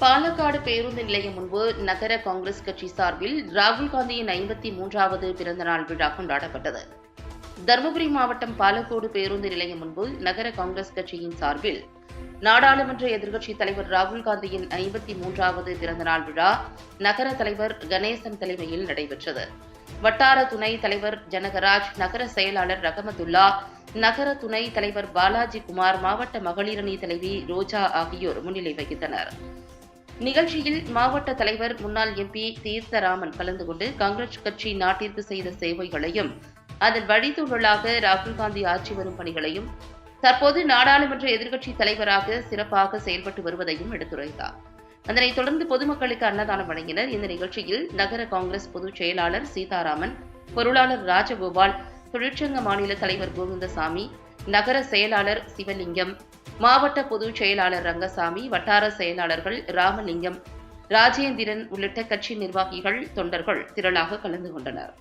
பாலக்காடு பேருந்து நிலையம் முன்பு நகர காங்கிரஸ் கட்சி சார்பில் ராகுல் காந்தியின் ஐம்பத்தி மூன்றாவது பிறந்தநாள் விழா கொண்டாடப்பட்டது. தருமபுரி மாவட்டம் பாலக்கோடு பேருந்து நிலையம் முன்பு நகர காங்கிரஸ் கட்சியின் சார்பில் நாடாளுமன்ற எதிர்க்கட்சித் தலைவர் ராகுல் காந்தியின் ஐம்பத்தி மூன்றாவது பிறந்தநாள் விழா நகர தலைவர் கணேசன் தலைமையில் நடைபெற்றது. வட்டார துணை தலைவர் ஜனகராஜ் நகர செயலாளர் ரகமதுல்லா நகர துணை தலைவர் பாலாஜி குமார் மாவட்ட மகளிரணி தலைவி ரோஜா ஆகியோர் முன்னிலை வகித்தனர். நிகழ்ச்சியில் மாவட்ட தலைவர் முன்னாள் எம்பி தீர்த்தராமன் கலந்து கொண்டு காங்கிரஸ் கட்சி நாட்டிற்கு செய்த சேவைகளையும் அதன் வழித்தூழலாக ராகுல் காந்தி ஆற்றி வரும் பணிகளையும் தற்போது நாடாளுமன்ற எதிர்க்கட்சி தலைவராக சிறப்பாக செயல்பட்டு வருவதையும் எடுத்துரைத்தார். அதனைத் தொடர்ந்து பொதுமக்களுக்கு அன்னதானம் வழங்கினர். இந்த நிகழ்ச்சியில் நகர காங்கிரஸ் பொதுச் செயலாளர் சீதாராமன் பொருளாளர் ராஜகோபால் தொழிற்சங்க மாநில தலைவர் கோவிந்தசாமி நகர செயலாளர் சிவலிங்கம் மாவட்ட பொதுச் செயலாளர் ரங்கசாமி வட்டார செயலாளர்கள் ராமலிங்கம் ராஜேந்திரன் உள்ளிட்ட கட்சி நிர்வாகிகள் தொண்டர்கள் திரளாக கலந்து கொண்டனர்.